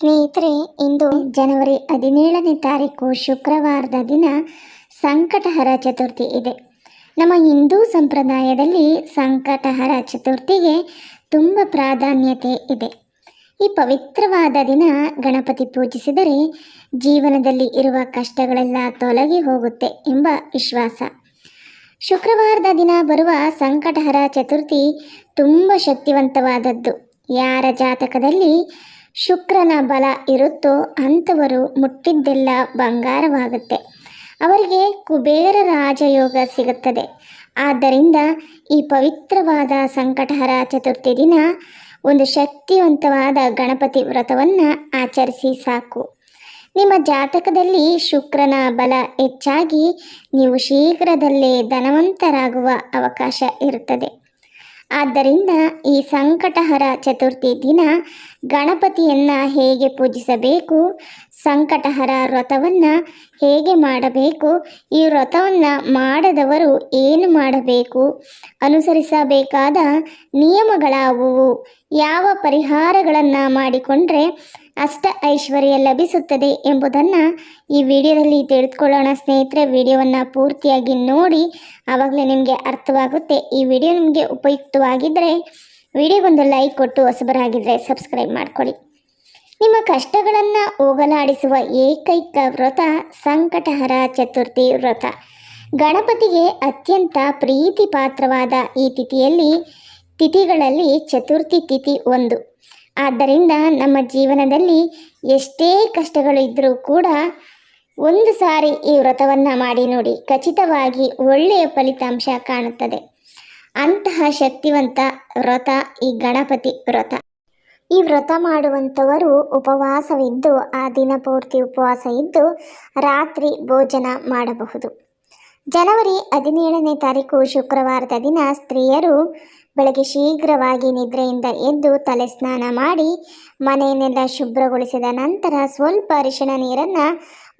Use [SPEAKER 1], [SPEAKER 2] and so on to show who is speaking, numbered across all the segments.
[SPEAKER 1] ಸ್ನೇಹಿತರೆ, ಇಂದು ಜನವರಿ ಹದಿನೇಳನೇ ತಾರೀಕು ಶುಕ್ರವಾರದ ದಿನ ಸಂಕಟಹರ ಚತುರ್ಥಿ ಇದೆ. ನಮ್ಮ ಹಿಂದೂ ಸಂಪ್ರದಾಯದಲ್ಲಿ ಸಂಕಟಹರ ಚತುರ್ಥಿಗೆ ತುಂಬ ಪ್ರಾಧಾನ್ಯತೆ ಇದೆ. ಈ ಪವಿತ್ರವಾದ ದಿನ ಗಣಪತಿ ಪೂಜಿಸಿದರೆ ಜೀವನದಲ್ಲಿ ಇರುವ ಕಷ್ಟಗಳೆಲ್ಲ ತೊಲಗಿ ಹೋಗುತ್ತೆ ಎಂಬ ವಿಶ್ವಾಸ. ಶುಕ್ರವಾರದ ದಿನ ಬರುವ ಸಂಕಟಹರ ಚತುರ್ಥಿ ತುಂಬ ಶಕ್ತಿವಂತವಾದದ್ದು. ಯಾರ ಜಾತಕದಲ್ಲಿ ಶುಕ್ರನ ಬಲ ಇರುತ್ತೋ ಅಂಥವರು ಮುಟ್ಟಿದ್ದೆಲ್ಲ ಬಂಗಾರವಾಗುತ್ತೆ. ಅವರಿಗೆ ಕುಬೇರ ರಾಜಯೋಗ ಸಿಗುತ್ತದೆ. ಆದ್ದರಿಂದ ಈ ಪವಿತ್ರವಾದ ಸಂಕಟಹರ ಚತುರ್ಥಿ ದಿನ ಒಂದು ಶಕ್ತಿವಂತವಾದ ಗಣಪತಿ ವ್ರತವನ್ನು ಆಚರಿಸಿ ಸಾಕು. ನಿಮ್ಮ ಜಾತಕದಲ್ಲಿ ಶುಕ್ರನ ಬಲ ಹೆಚ್ಚಾಗಿ ನೀವು ಶೀಘ್ರದಲ್ಲೇ ಧನವಂತರಾಗುವ ಅವಕಾಶ ಇರುತ್ತದೆ. ಆದ್ದರಿಂದ ಈ ಸಂಕಟಹರ ಚತುರ್ಥಿ ದಿನ ಗಣಪತಿಯನ್ನು ಹೇಗೆ ಪೂಜಿಸಬೇಕು, ಸಂಕಟಹರ ವ್ರತವನ್ನು ಹೇಗೆ ಮಾಡಬೇಕು, ಈ ವ್ರತವನ್ನು ಮಾಡದವರು ಏನು ಮಾಡಬೇಕು, ಅನುಸರಿಸಬೇಕಾದ ನಿಯಮಗಳಾವುವು, ಯಾವ ಪರಿಹಾರಗಳನ್ನು ಮಾಡಿಕೊಂಡ್ರೆ ಅಷ್ಟ ಐಶ್ವರ್ಯ ಲಭಿಸುತ್ತದೆ ಎಂಬುದನ್ನು ಈ ವಿಡಿಯೋದಲ್ಲಿ ತಿಳಿದುಕೊಳ್ಳೋಣ. ಸ್ನೇಹಿತರೆ, ವಿಡಿಯೋವನ್ನು ಪೂರ್ತಿಯಾಗಿ ನೋಡಿ ಆವಾಗಲೇ ನಿಮಗೆ ಅರ್ಥವಾಗುತ್ತೆ. ಈ ವಿಡಿಯೋ ನಿಮಗೆ ಉಪಯುಕ್ತವಾಗಿದ್ದರೆ ವಿಡಿಯೋಗೊಂದು ಲೈಕ್ ಕೊಟ್ಟು ಹೊಸಬರಾಗಿದ್ದರೆ ಸಬ್ಸ್ಕ್ರೈಬ್ ಮಾಡಿಕೊಳ್ಳಿ. ನಿಮ್ಮ ಕಷ್ಟಗಳನ್ನು ಹೋಗಲಾಡಿಸುವ ಏಕೈಕ ವ್ರತ ಸಂಕಟಹರ ಚತುರ್ಥಿ ವ್ರತ. ಗಣಪತಿಗೆ ಅತ್ಯಂತ ಪ್ರೀತಿ ಪಾತ್ರವಾದ ಈ ತಿಥಿಯಲ್ಲಿ, ತಿಥಿಗಳಲ್ಲಿ ಚತುರ್ಥಿ ತಿಥಿ ಒಂದು. ಆದ್ದರಿಂದ ನಮ್ಮ ಜೀವನದಲ್ಲಿ ಎಷ್ಟೇ ಕಷ್ಟಗಳು ಇದ್ದರೂ ಕೂಡ ಒಂದು ಸಾರಿ ಈ ವ್ರತವನ್ನು ಮಾಡಿ ನೋಡಿ. ಖಚಿತವಾಗಿ ಒಳ್ಳೆಯ ಫಲಿತಾಂಶ ಕಾಣುತ್ತದೆ. ಅಂತಹ ಶಕ್ತಿವಂತ ವ್ರತ ಈ ಗಣಪತಿ ವ್ರತ. ಈ ವ್ರತ ಮಾಡುವಂಥವರು ಉಪವಾಸವಿದ್ದು, ಆ ದಿನ ಪೂರ್ತಿ ಉಪವಾಸ ಇದ್ದು, ರಾತ್ರಿ ಭೋಜನ ಮಾಡಬಹುದು. ಜನವರಿ ಹದಿನೇಳನೇ ತಾರೀಕು ಶುಕ್ರವಾರದ ದಿನ ಸ್ತ್ರೀಯರು ಬೆಳಗ್ಗೆ ಶೀಘ್ರವಾಗಿ ನಿದ್ರೆಯಿಂದ ಎದ್ದು ತಲೆ ಸ್ನಾನ ಮಾಡಿ ಮನೆಯನ್ನೆಲ್ಲ ಶುಭ್ರಗೊಳಿಸಿದ ನಂತರ ಸ್ವಲ್ಪ ಅರಿಶಿನ ನೀರನ್ನು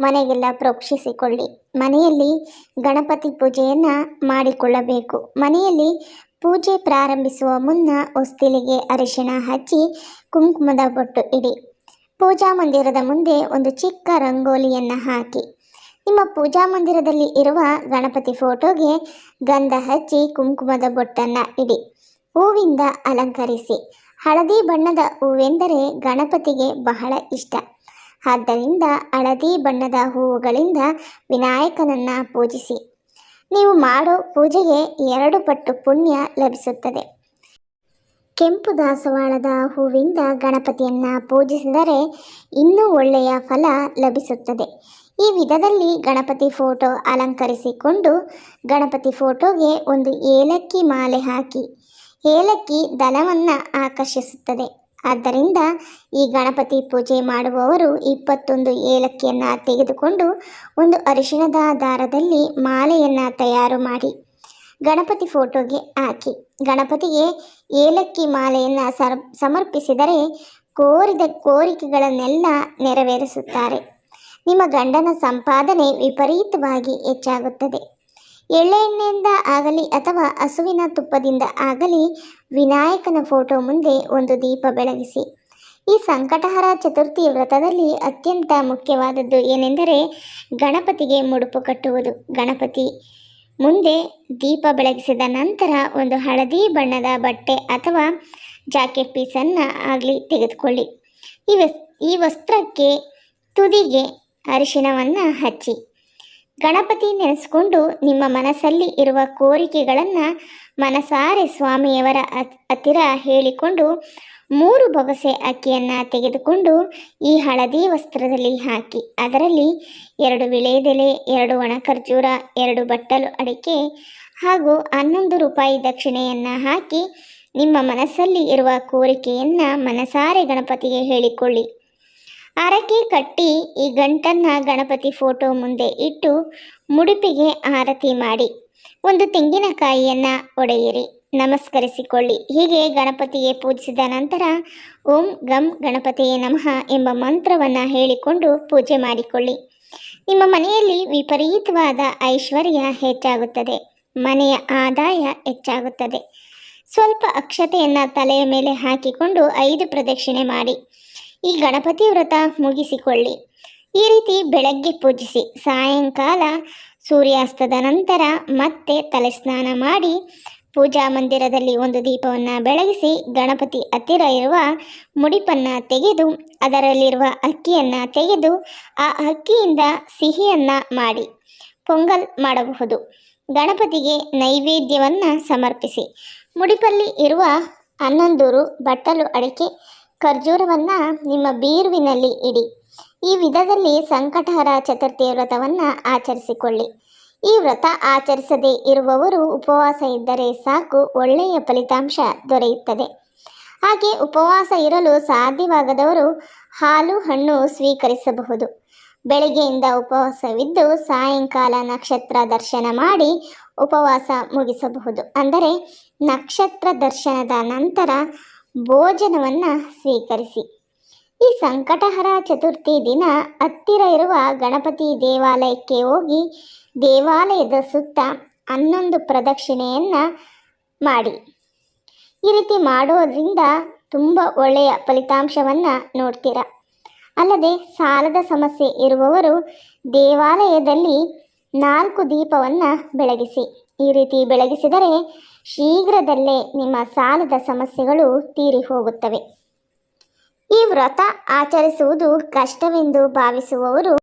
[SPEAKER 1] ಮನೆಗೆಲ್ಲ ಪ್ರೋಕ್ಷಿಸಿಕೊಳ್ಳಿ. ಮನೆಯಲ್ಲಿ ಗಣಪತಿ ಪೂಜೆಯನ್ನು ಮಾಡಿಕೊಳ್ಳಬೇಕು. ಮನೆಯಲ್ಲಿ ಪೂಜೆ ಪ್ರಾರಂಭಿಸುವ ಮುನ್ನ ಹೊಸ್ತಿಲಿಗೆ ಅರಿಶಿಣ ಹಚ್ಚಿ ಕುಂಕುಮದ ಬೊಟ್ಟು ಇಡಿ. ಪೂಜಾ ಮಂದಿರದ ಮುಂದೆ ಒಂದು ಚಿಕ್ಕ ರಂಗೋಲಿಯನ್ನು ಹಾಕಿ. ನಿಮ್ಮ ಪೂಜಾ ಮಂದಿರದಲ್ಲಿ ಇರುವ ಗಣಪತಿ ಫೋಟೋಗೆ ಗಂಧ ಹಚ್ಚಿ ಕುಂಕುಮದ ಬೊಟ್ಟನ್ನು ಇಡಿ. ಹೂವಿಂದ ಅಲಂಕರಿಸಿ. ಹಳದಿ ಬಣ್ಣದ ಹೂವೆಂದರೆ ಗಣಪತಿಗೆ ಬಹಳ ಇಷ್ಟ. ಆದ್ದರಿಂದ ಹಳದಿ ಬಣ್ಣದ ಹೂವುಗಳಿಂದ ವಿನಾಯಕನನ್ನು ಪೂಜಿಸಿ. ನೀವು ಮಾಡೋ ಪೂಜೆಗೆ ಎರಡು ಪಟ್ಟು ಪುಣ್ಯ ಲಭಿಸುತ್ತದೆ. ಕೆಂಪು ದಾಸವಾಳದ ಹೂವಿಂದ ಗಣಪತಿಯನ್ನು ಪೂಜಿಸಿದರೆ ಇನ್ನೂ ಒಳ್ಳೆಯ ಫಲ ಲಭಿಸುತ್ತದೆ. ಈ ವಿಧದಲ್ಲಿ ಗಣಪತಿ ಫೋಟೋ ಅಲಂಕರಿಸಿಕೊಂಡು ಗಣಪತಿ ಫೋಟೋಗೆ ಒಂದು ಏಲಕ್ಕಿ ಮಾಲೆ ಹಾಕಿ, ಏಲಕ್ಕಿ ಧನವನ್ನು ಆಕರ್ಷಿಸುತ್ತದೆ. ಆದ್ದರಿಂದ ಈ ಗಣಪತಿ ಪೂಜೆ ಮಾಡುವವರು ಇಪ್ಪತ್ತೊಂದು ಏಲಕ್ಕಿಯನ್ನು ತೆಗೆದುಕೊಂಡು ಒಂದು ಅರಿಶಿಣದ ದಾರದಲ್ಲಿ ಮಾಲೆಯನ್ನು ತಯಾರು ಮಾಡಿ, ಗಣಪತಿ ಫೋಟೋಗೆ ಹಾಕಿ. ಗಣಪತಿಗೆ ಏಲಕ್ಕಿ ಮಾಲೆಯನ್ನು ಸರ್, ಸಮರ್ಪಿಸಿದರೆ ಕೋರಿದ ಕೋರಿಕೆಗಳನ್ನೆಲ್ಲ ನೆರವೇರಿಸುತ್ತಾರೆ. ನಿಮ್ಮ ಗಂಡನ ಸಂಪಾದನೆ ವಿಪರೀತವಾಗಿ ಹೆಚ್ಚಾಗುತ್ತದೆ. ಎಳ್ಳೆಣ್ಣೆಯಿಂದ ಆಗಲಿ ಅಥವಾ ಹಸುವಿನ ತುಪ್ಪದಿಂದ ಆಗಲಿ, ವಿನಾಯಕನ ಫೋಟೋ ಮುಂದೆ ಒಂದು ದೀಪ ಬೆಳಗಿಸಿ. ಈ ಸಂಕಟಹರ ಚತುರ್ಥಿ ವ್ರತದಲ್ಲಿ ಅತ್ಯಂತ ಮುಖ್ಯವಾದದ್ದು ಏನೆಂದರೆ ಗಣಪತಿಗೆ ಮುಡುಪು ಕಟ್ಟುವುದು. ಗಣಪತಿ ಮುಂದೆ ದೀಪ ಬೆಳಗಿಸಿದ ನಂತರ ಒಂದು ಹಳದಿ ಬಣ್ಣದ ಬಟ್ಟೆ ಅಥವಾ ಜಾಕೆಟ್ ಪೀಸನ್ನು ಆಗಲಿ ತೆಗೆದುಕೊಳ್ಳಿ. ಈ ವಸ್, ಈ ವಸ್ತ್ರಕ್ಕೆ ತುದಿಗೆ ಅರಿಶಿಣವನ್ನು ಹಚ್ಚಿ. ಗಣಪತಿ ನೆನೆಸ್ಕೊಂಡು ನಿಮ್ಮ ಮನಸ್ಸಲ್ಲಿ ಇರುವ ಕೋರಿಕೆಗಳನ್ನು ಮನಸಾರೆ ಸ್ವಾಮಿಯವರ ಹತ್ತಿರ ಹೇಳಿಕೊಂಡು ಮೂರು ಬೊಗಸೆ ಅಕ್ಕಿಯನ್ನು ತೆಗೆದುಕೊಂಡು ಈ ಹಳದಿ ವಸ್ತ್ರದಲ್ಲಿ ಹಾಕಿ. ಅದರಲ್ಲಿ ಎರಡು ವಿಳೆದೆಲೆ, ಎರಡು ಒಣ ಖರ್ಜೂರ ಎರಡು ಬಟ್ಟಲು ಅಡಿಕೆ ಹಾಗೂ ಹನ್ನೊಂದು ರೂಪಾಯಿ ದಕ್ಷಿಣೆಯನ್ನು ಹಾಕಿ ನಿಮ್ಮ ಮನಸ್ಸಲ್ಲಿ ಇರುವ ಕೋರಿಕೆಯನ್ನು ಮನಸಾರೆ ಗಣಪತಿಗೆ ಹೇಳಿಕೊಳ್ಳಿ. ಹರಕೆ ಕಟ್ಟಿ ಈ ಗಂಟನ್ನು ಗಣಪತಿ ಫೋಟೋ ಮುಂದೆ ಇಟ್ಟು ಮುಡುಪಿಗೆ ಆರತಿ ಮಾಡಿ. ಒಂದು ತೆಂಗಿನಕಾಯಿಯನ್ನು ಒಡೆಯಿರಿ. ನಮಸ್ಕರಿಸಿಕೊಳ್ಳಿ. ಹೀಗೆ ಗಣಪತಿಗೆ ಪೂಜಿಸಿದ ನಂತರ ಓಂ ಗಂ ಗಣಪತಿಯೇ ನಮಃ ಎಂಬ ಮಂತ್ರವನ್ನು ಹೇಳಿಕೊಂಡು ಪೂಜೆ ಮಾಡಿಕೊಳ್ಳಿ. ನಿಮ್ಮ ಮನೆಯಲ್ಲಿ ವಿಪರೀತವಾದ ಐಶ್ವರ್ಯ ಹೆಚ್ಚಾಗುತ್ತದೆ. ಮನೆಯ ಆದಾಯ ಹೆಚ್ಚಾಗುತ್ತದೆ. ಸ್ವಲ್ಪ ಅಕ್ಷತೆಯನ್ನು ತಲೆಯ ಮೇಲೆ ಹಾಕಿಕೊಂಡು ಐದು ಪ್ರದಕ್ಷಿಣೆ ಮಾಡಿ. ಈ ಗಣಪತಿ ವ್ರತ ಮುಗಿಸಿಕೊಳ್ಳಿ. ಈ ರೀತಿ ಬೆಳಗ್ಗೆ ಪೂಜಿಸಿ, ಸಾಯಂಕಾಲ ಸೂರ್ಯಾಸ್ತದ ನಂತರ ಮತ್ತೆ ತಲೆ ಸ್ನಾನ ಮಾಡಿ ಪೂಜಾ ಮಂದಿರದಲ್ಲಿ ಒಂದು ದೀಪವನ್ನು ಬೆಳಗಿಸಿ ಗಣಪತಿ ಹತ್ತಿರ ಇರುವ ಮುಡಿಪನ್ನು ತೆಗೆದು, ಅದರಲ್ಲಿರುವ ಅಕ್ಕಿಯನ್ನು ತೆಗೆದು, ಆ ಅಕ್ಕಿಯಿಂದ ಸಿಹಿಯನ್ನು ಮಾಡಿ ಪೊಂಗಲ್ ಮಾಡಬಹುದು. ಗಣಪತಿಗೆ ನೈವೇದ್ಯವನ್ನು ಸಮರ್ಪಿಸಿ. ಮುಡಿಪಲ್ಲಿ ಇರುವ ಹನ್ನೊಂದೂರು ಬಟ್ಟಲು ಅಡಿಕೆ ಖರ್ಜೂರವನ್ನು ನಿಮ್ಮ ಬೀರುವಿನಲ್ಲಿ ಇಡಿ. ಈ ವಿಧದಲ್ಲಿ ಸಂಕಟಹರ ಚತುರ್ಥಿ ವ್ರತವನ್ನು ಆಚರಿಸಿಕೊಳ್ಳಿ. ಈ ವ್ರತ ಆಚರಿಸದೇ ಇರುವವರು ಉಪವಾಸ ಇದ್ದರೆ ಸಾಕು, ಒಳ್ಳೆಯ ಫಲಿತಾಂಶ ದೊರೆಯುತ್ತದೆ. ಹಾಗೆ ಉಪವಾಸ ಇರಲು ಸಾಧ್ಯವಾಗದವರು ಹಾಲು, ಹಣ್ಣು ಸ್ವೀಕರಿಸಬಹುದು. ಬೆಳಗ್ಗೆಯಿಂದ ಉಪವಾಸವಿದ್ದು ಸಾಯಂಕಾಲ ನಕ್ಷತ್ರ ದರ್ಶನ ಮಾಡಿ ಉಪವಾಸ ಮುಗಿಸಬಹುದು. ಅಂದರೆ ನಕ್ಷತ್ರ ದರ್ಶನದ ನಂತರ ಭೋಜನವನ್ನು ಸ್ವೀಕರಿಸಿ. ಈ ಸಂಕಟಹರ ಚತುರ್ಥಿ ದಿನ ಹತ್ತಿರ ಇರುವ ಗಣಪತಿ ದೇವಾಲಯಕ್ಕೆ ಹೋಗಿ ದೇವಾಲಯದ ಸುತ್ತ ಹನ್ನೊಂದು ಪ್ರದಕ್ಷಿಣೆಯನ್ನು ಮಾಡಿ. ಈ ರೀತಿ ಮಾಡೋದ್ರಿಂದ ತುಂಬ ಒಳ್ಳೆಯ ಫಲಿತಾಂಶವನ್ನು ನೋಡ್ತೀರ. ಅಲ್ಲದೆ ಸಾಲದ ಸಮಸ್ಯೆ ಇರುವವರು ದೇವಾಲಯದಲ್ಲಿ ನಾಲ್ಕು ದೀಪವನ್ನು ಬೆಳಗಿಸಿ. ಈ ರೀತಿ ಬೆಳಗಿಸಿದರೆ ಶೀಘ್ರದಲ್ಲೇ ನಿಮ್ಮ ಸಾಲದ ಸಮಸ್ಯೆಗಳು ತೀರಿ ಹೋಗುತ್ತವೆ ಈ ವ್ರತ ಆಚರಿಸುವುದು ಕಷ್ಟವೆಂದು ಭಾವಿಸುವವರು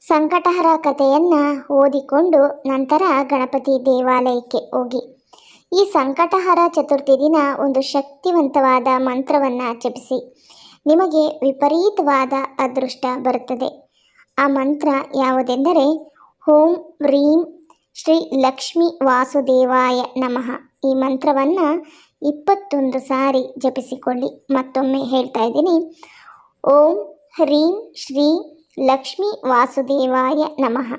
[SPEAKER 1] ಸಂಕಟಹರ ಕಥೆಯನ್ನು ಓದಿಕೊಂಡು ನಂತರ ಗಣಪತಿ ದೇವಾಲಯಕ್ಕೆ ಹೋಗಿ. ಈ ಸಂಕಟಹರ ಚತುರ್ಥಿ ದಿನ ಒಂದು ಶಕ್ತಿವಂತವಾದ ಮಂತ್ರವನ್ನು ಜಪಿಸಿ. ನಿಮಗೆ ವಿಪರೀತವಾದ ಅದೃಷ್ಟ ಬರುತ್ತದೆ. ಆ ಮಂತ್ರ ಯಾವುದೆಂದರೆ, ಓಂ ಹ್ರೀಂ ಶ್ರೀ ಲಕ್ಷ್ಮೀ ವಾಸುದೇವಾಯ ನಮಃ. ಈ ಮಂತ್ರವನ್ನು ಇಪ್ಪತ್ತೊಂದು ಸಾರಿ ಜಪಿಸಿಕೊಳ್ಳಿ. ಮತ್ತೊಮ್ಮೆ ಹೇಳ್ತಾ ಇದ್ದೀನಿ. ಓಂ ಹ್ರೀಂ ಶ್ರೀ ಲಕ್ಷ್ಮೀ ವಾಸುದೇವಾಯ ನಮಃ.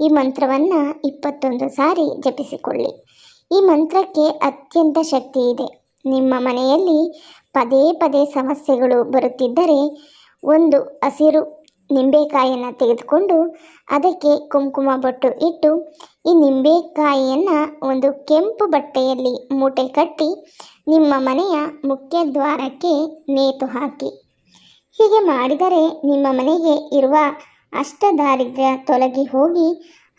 [SPEAKER 1] ಈ ಮಂತ್ರವನ್ನು ಇಪ್ಪತ್ತೊಂದು ಸಾರಿ ಜಪಿಸಿಕೊಳ್ಳಿ. ಈ ಮಂತ್ರಕ್ಕೆ ಅತ್ಯಂತ ಶಕ್ತಿ ಇದೆ. ನಿಮ್ಮ ಮನೆಯಲ್ಲಿ ಪದೇ ಪದೇ ಸಮಸ್ಯೆಗಳು ಬರುತ್ತಿದ್ದರೆ ಒಂದು ಹಸಿರು ನಿಂಬೆಕಾಯಿಯನ್ನು ತೆಗೆದುಕೊಂಡು ಅದಕ್ಕೆ ಕುಂಕುಮ ಬೊಟ್ಟು ಇಟ್ಟು, ಈ ನಿಂಬೆಕಾಯಿಯನ್ನು ಒಂದು ಕೆಂಪು ಬಟ್ಟೆಯಲ್ಲಿ ಮೂಟೆ ಕಟ್ಟಿ ನಿಮ್ಮ ಮನೆಯ ಮುಖ್ಯ ದ್ವಾರಕ್ಕೆ ನೇತು ಹಾಕಿ. ಹೀಗೆ ಮಾಡಿದರೆ ನಿಮ್ಮ ಮನೆಗೆ ಇರುವ ಅಷ್ಟದಾರಿದ್ರ್ಯ ತೊಲಗಿ ಹೋಗಿ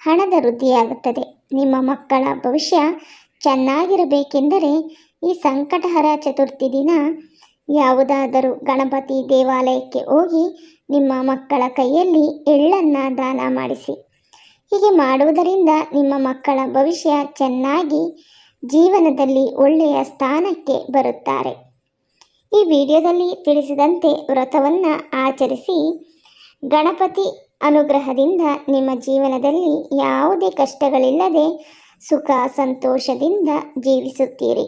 [SPEAKER 1] ಹಣದ ವೃದ್ಧಿಯಾಗುತ್ತದೆ. ನಿಮ್ಮ ಮಕ್ಕಳ ಭವಿಷ್ಯ ಚೆನ್ನಾಗಿರಬೇಕೆಂದರೆ ಈ ಸಂಕಟಹರ ಚತುರ್ಥಿ ದಿನ ಯಾವುದಾದರೂ ಗಣಪತಿ ದೇವಾಲಯಕ್ಕೆ ಹೋಗಿ ನಿಮ್ಮ ಮಕ್ಕಳ ಕೈಯಲ್ಲಿ ಎಳ್ಳನ್ನು ದಾನ ಮಾಡಿಸಿ. ಹೀಗೆ ಮಾಡುವುದರಿಂದ ನಿಮ್ಮ ಮಕ್ಕಳ ಭವಿಷ್ಯ ಚೆನ್ನಾಗಿ ಜೀವನದಲ್ಲಿ ಒಳ್ಳೆಯ ಸ್ಥಾನಕ್ಕೆ ಬರುತ್ತಾರೆ. ಈ ವಿಡಿಯೋದಲ್ಲಿ ತಿಳಿಸಿದಂತೆ ವ್ರತವನ್ನು ಆಚರಿಸಿ ಗಣಪತಿ ಅನುಗ್ರಹದಿಂದ ನಿಮ್ಮ ಜೀವನದಲ್ಲಿ ಯಾವುದೇ ಕಷ್ಟಗಳಿಲ್ಲದೆ ಸುಖ ಸಂತೋಷದಿಂದ ಜೀವಿಸುತ್ತೀರಿ.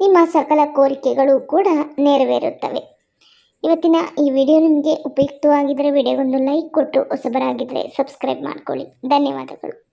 [SPEAKER 1] ನಿಮ್ಮ ಸಕಲ ಕೋರಿಕೆಗಳು ಕೂಡ ನೆರವೇರುತ್ತವೆ. ಇವತ್ತಿನ ಈ ವಿಡಿಯೋ ನಿಮಗೆ ಉಪಯುಕ್ತವಾಗಿದ್ದರೆ ವಿಡಿಯೋಗೊಂದು ಲೈಕ್ ಕೊಟ್ಟು ಹೊಸಬರಾಗಿದ್ದರೆ ಸಬ್ಸ್ಕ್ರೈಬ್ ಮಾಡ್ಕೊಳ್ಳಿ. ಧನ್ಯವಾದಗಳು.